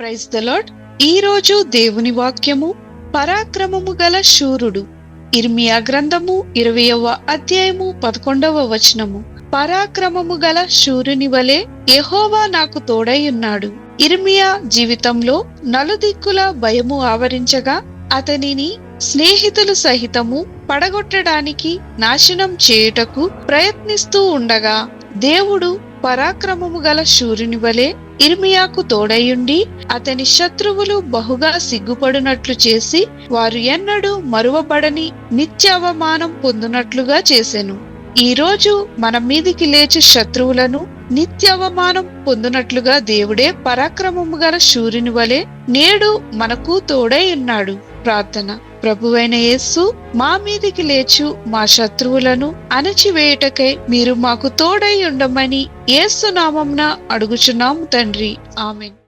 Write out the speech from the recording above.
Praise the lord ఈ రోజు దేవుని వాక్యము పరాక్రమము గల శూరుడు. ఇర్మియా గ్రంథము ఇరవయవ అధ్యాయము పదకొండవ వచనము. పరాక్రమము గల శూరుని వలె యహోవా నాకు తోడై ఉన్నాడు. ఇర్మియా జీవితంలో నలుదిక్కుల భయము ఆవరించగా అతనిని స్నేహితులు సహితము పడగొట్టడానికి నాశనం చేయుటకు ప్రయత్నిస్తూ ఉండగా దేవుడు పరాక్రమము గల శూరుని వలె ఇర్మియాకు తోడయుండి అతని శత్రువులు బహుగా సిగ్గుపడినట్లు చేసి వారు ఎన్నడూ మరువబడని నిత్య అవమానం పొందునట్లుగా చేసెను. ఈ రోజు మన మీదికి లేచి శత్రువులను నిత్య అవమానం పొందునట్లుగా దేవుడే పరాక్రమము గల శూరుని వలె నేడు మనకు తోడై ఉన్నాడు. ప్రార్థన. ప్రభువైన యేస్సు మా మీదికి లేచు మా శత్రువులను అణచివేయుటకై మీరు మాకు తోడై ఉండమని యేసు నామంన అడుగుచున్నాము తండ్రి. ఆమెన్.